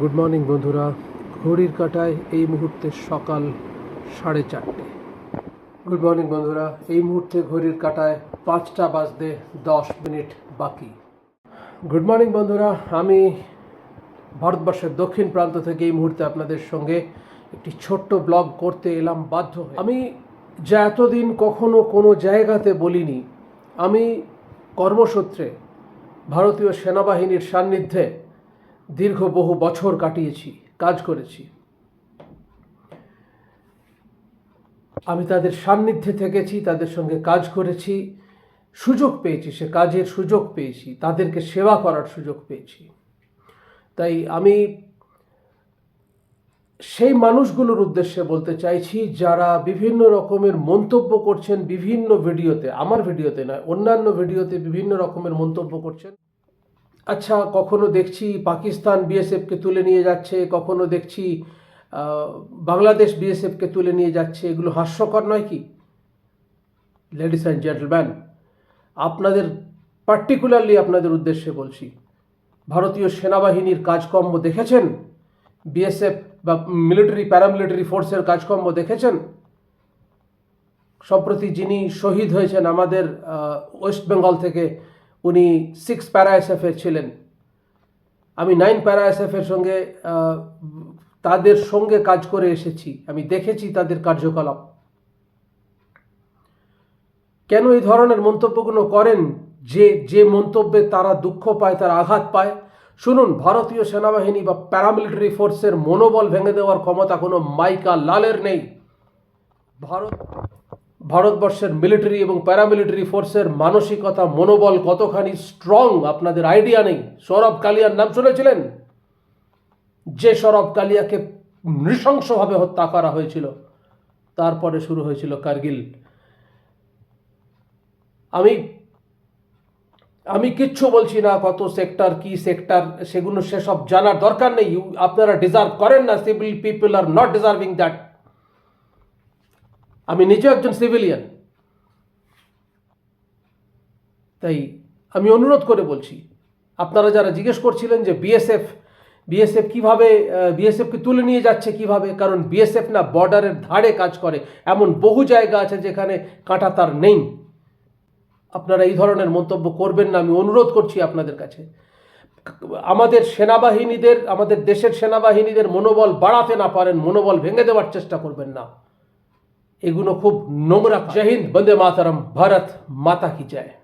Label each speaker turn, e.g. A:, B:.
A: Good morning বন্ধুরা। ঘড়ির কাটায় এই মুহূর্তে সকাল সাড়ে চারটে। গুড মর্নিং বন্ধুরা। এই মুহূর্তে ঘড়ির কাটায় পাঁচটা বাজতে দশ মিনিট বাকি। গুড মর্নিং বন্ধুরা। আমি ভারতবর্ষের দক্ষিণ প্রান্ত থেকে এই মুহূর্তে আপনাদের সঙ্গে একটি ছোট্ট ব্লগ করতে এলাম বাধ্য আমি যা এতদিন কখনো কোনো জায়গাতে বলিনি, আমি কর্মসূত্রে ভারতীয় সেনাবাহিনীর সান্নিধ্যে দীর্ঘ বহু বছর কাটিয়েছি, কাজ করেছি। আমি তাদের সান্নিধ্যে থেকেছি, তাদের সঙ্গে কাজ করেছি, সুযোগ পেয়েছি, সে কাজের সুযোগ পেয়েছি, তাদেরকে সেবা করার সুযোগ পেয়েছি। তাই আমি সেই মানুষগুলোর উদ্দেশ্যে বলতে চাইছি, যারা বিভিন্ন রকমের মন্তব্য করছেন বিভিন্ন ভিডিওতে, আমার ভিডিওতে নয়, অন্যান্য ভিডিওতে বিভিন্ন রকমের মন্তব্য করছেন। আচ্ছা কখনো দেখছি পাকিস্তান বিএসএফকে তুলে নিয়ে যাচ্ছে, কখনো দেখছি বাংলাদেশ বিএসএফকে তুলে নিয়ে যাচ্ছে, এগুলো হাস্যকর নয় কি? লেডিস অ্যান্ড জেন্টলম্যান আপনাদের পার্টিকুলারলি আপনাদের উদ্দেশ্যে বলছি, ভারতীয় সেনাবাহিনীর কাজকর্ম দেখেছেন? বিএসএফ বা মিলিটারি প্যারামিলিটারি ফোর্সের কাজকর্ম দেখেছেন? সম্প্রতি যিনি শহীদ হয়েছেন আমাদের ওয়েস্ট বেঙ্গল থেকে উনি সিক্স প্যারা এসএফের ছিলেন। আমি নাইন প্যারা এসএফের সঙ্গে তাদের সঙ্গে কাজ করে এসেছি। আমি দেখেছি তাদের কার্যকলাপ। কেন এই ধরনের মন্তব্যগুলো করেন? যে যে মন্তব্যে তারা দুঃখ পায়, তারা আঘাত পায়। শুনুন, ভারতীয় সেনাবাহিনী বা প্যারামিলিটারি ফোর্সের মনোবল ভেঙে দেওয়ার ক্ষমতা কোনো মাইকা লালের নেই। ভারত ভারতবর্ষের মিলিটারি এবং প্যারামিলিটারি ফোর্সের মানসিকতা, মনোবল কতখানি স্ট্রং আপনাদের আইডিয়া নেই। সৌরভ কালিয়ার নাম শুনেছিলেন? যে সৌরভ কালিয়াকে নৃশংসভাবে হত্যা করা হয়েছিল, তারপরে শুরু হয়েছিল কার্গিল। আমি আমি কিচ্ছু বলছি না কত সেক্টর কি সেক্টর সেগুলো সেসব জানার দরকার নেই। আপনারা ডিজার্ভ করেন না civil people are not deserving that আমি নিজে একজন সিভিলিয়ান। তাই আমি অনুরোধ করে বলছি, আপনারা যারা জিজ্ঞেস করছিলেন যে বিএসএফ বিএসএফ কীভাবে বিএসএফকে তুলে নিয়ে যাচ্ছে কীভাবে, কারণ বিএসএফ না বর্ডারের ধারে কাজ করে, এমন বহু জায়গা আছে যেখানে কাঁটা তার নেই। আপনারা এই ধরনের মন্তব্য করবেন না, আমি অনুরোধ করছি আপনাদের কাছে। আমাদের সেনাবাহিনীদের, আমাদের দেশের সেনাবাহিনীদের মনোবল বাড়াতে না পারেন, মনোবল ভেঙে দেওয়ার চেষ্টা করবেন না। एगुनो खूब नोंगरा जय हिंद बंदे मातरम भारत माता की जय।